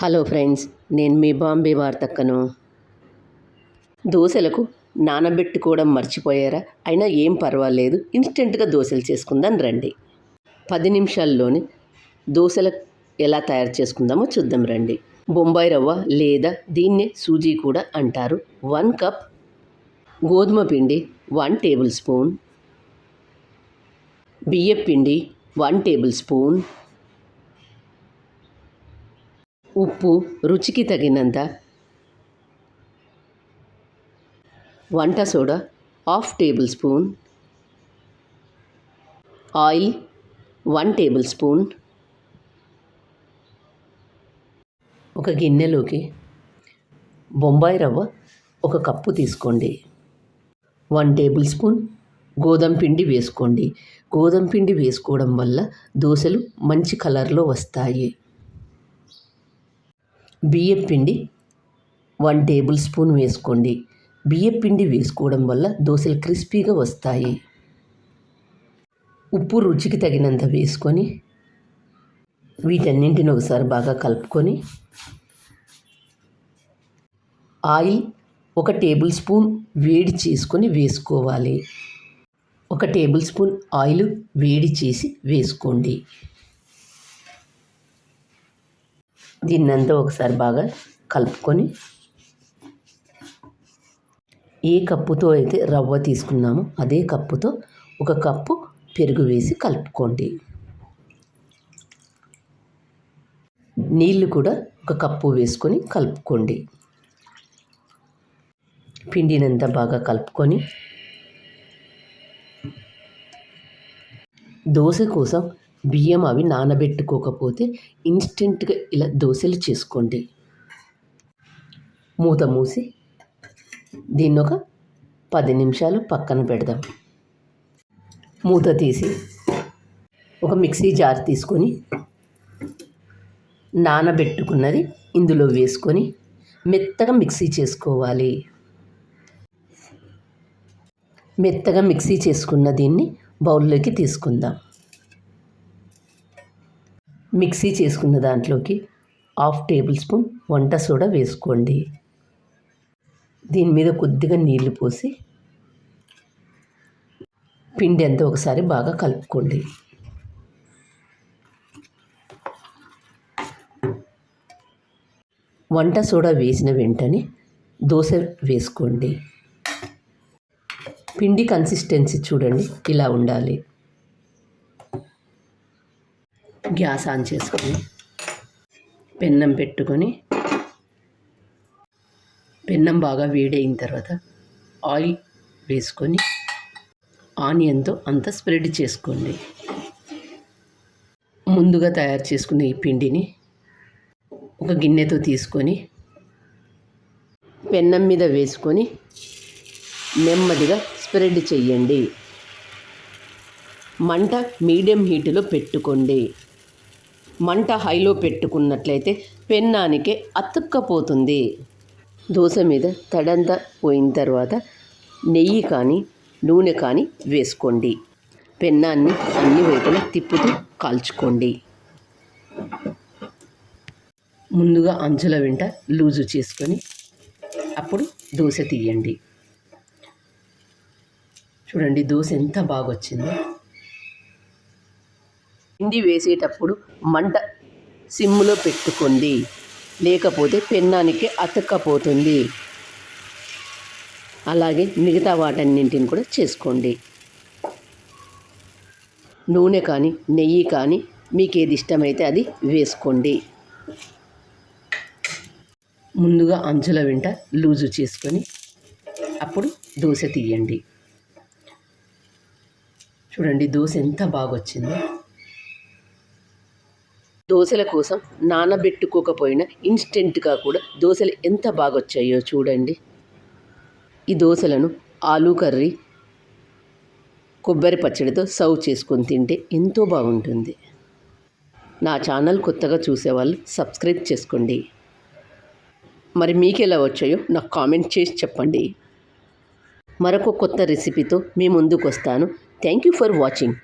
Hello friends నేను మీ బాంబే వార్తక్కను. దోశలకు నానబెట్టుకోవడం మర్చిపోయారా? అయినా ఏం పర్వాలేదు ఇన్స్టెంట్గా దోశలు చేసుకుందాం రండి. పది నిమిషాల్లోనే దోశలు ఎలా తయారు చేసుకుందామో చూద్దాం రండి. బొంబాయి రవ్వ లేదా దీన్నే సూజీ కూడా అంటారు. వన్ కప్ గోధుమ పిండి వన్ టేబుల్ స్పూన్. బియ్యపిండి వన్ టేబుల్ స్పూన్. ఉప్పు రుచికి తగినంత వంట soda half tablespoon. Oil one tablespoon. ఒక గిన్నెలోకి బొంబాయి రవ్వ ఒక కప్పు తీసుకోండి. వన్ టేబుల్ స్పూన్ గోధుమ పిండి వేసుకోండి. గోధుమ పిండి వేసుకోవడం వల్ల దోశలు మంచి కలర్లో వస్తాయి. బియ్యం పిండి వన్ టేబుల్ స్పూన్ వేసుకోండి. బియ్యం పిండి వేసుకోవడం వల్ల దోశలు క్రిస్పీగా వస్తాయి. ఉప్పు రుచికి తగినంత వేసుకొని వీటన్నింటిని ఒకసారి బాగా కలుపుకొని ఆయిల్ ఒక టేబుల్ స్పూన్ వేడి చేసుకొని వేసుకోవాలి. ఒక టేబుల్ స్పూన్ ఆయిల్ వేడి చేసి వేసుకోండి. దీన్నంతా ఒకసారి బాగా కలుపుకొని ఏ కప్పుతో అయితే రవ్వ తీసుకున్నామో అదే కప్పుతో ఒక కప్పు పెరుగు వేసి కలుపుకోండి. నీళ్ళు కూడా ఒక కప్పు వేసుకొని కలుపుకోండి. పిండినంతా బాగా కలుపుకొని దోశ కోసం బియ్యం అవి నానబెట్టుకోకపోతే ఇన్స్టెంట్గా ఇలా దోశలు చేసుకోండి. మూత మూసి దీన్ని ఒక పది నిమిషాలు పక్కన పెడదాం. మూత తీసి ఒక మిక్సీ జార్ తీసుకొని నానబెట్టుకున్నది ఇందులో వేసుకొని మెత్తగా మిక్సీ చేసుకోవాలి. మెత్తగా మిక్సీ చేసుకున్న దీన్ని బౌల్లోకి తీసుకుందాం. మిక్సీ చేసుకున్న దాంట్లోకి హాఫ్ టేబుల్ స్పూన్ వంట సోడా వేసుకోండి. దీని మీద కొద్దిగా నీళ్ళు పోసి పిండి అంతా ఒకసారి బాగా కలుపుకోండి. వంట సోడా వేసిన వెంటనే దోశ వేసుకోండి. పిండి కన్సిస్టెన్సీ చూడండి ఇలా ఉండాలి. గ్యాస్ ఆన్ చేసుకొని పెన్నం పెట్టుకొని పెన్నం బాగా వేడైన తర్వాత ఆయిల్ వేసుకొని ఆనియన్తో అంతా స్ప్రెడ్ చేసుకోండి. ముందుగా తయారు చేసుకున్న ఈ పిండిని ఒక గిన్నెతో తీసుకొని పెన్నం మీద వేసుకొని నెమ్మదిగా స్ప్రెడ్ చెయ్యండి మంట మీడియం హీటులో పెట్టుకోండి. మంట హైలో పెట్టుకున్నట్లయితే పెన్నానికే అతుక్కపోతుంది. దోశ మీద తడంతా పోయిన తర్వాత నెయ్యి కానీ నూనె కానీ వేసుకోండి. పెన్నాన్ని అన్ని వైపులా తిప్పుతూ కాల్చుకోండి. ముందుగా అంచుల వెంట లూజు చేసుకొని అప్పుడు దోశ తీయండి. చూడండి దోశ ఎంత బాగా వచ్చిందో పిండి వేసేటప్పుడు మంట సిమ్లో పెట్టుకోండి. లేకపోతే పెన్నానికి అతక్కపోతుంది. అలాగే మిగతా వాటన్నింటిని కూడా చేసుకోండి. నూనె కానీ నెయ్యి కానీ మీకు ఏది ఇష్టమైతే అది వేసుకోండి. ముందుగా అంచుల వెంట లూజు చేసుకొని అప్పుడు దోశ తీయండి. చూడండి దోశ ఎంత బాగా వచ్చిందో దోశల కోసం నానబెట్టుకోకపోయినా ఇన్స్టెంట్గా కూడా దోశలు ఎంత బాగా వచ్చాయో చూడండి. ఈ దోశలను ఆలూ కర్రీ కొబ్బరి పచ్చడితో సర్వ్ చేసుకొని తింటే ఎంతో బాగుంటుంది. నా ఛానల్ కొత్తగా చూసేవాళ్ళు సబ్స్క్రైబ్ చేసుకోండి. మరి మీకు ఎలా వచ్చాయో నాకు కామెంట్ చేసి చెప్పండి. మరొక కొత్త రెసిపీతో మీ ముందుకు వస్తాను థ్యాంక్ యూ ఫర్ వాచింగ్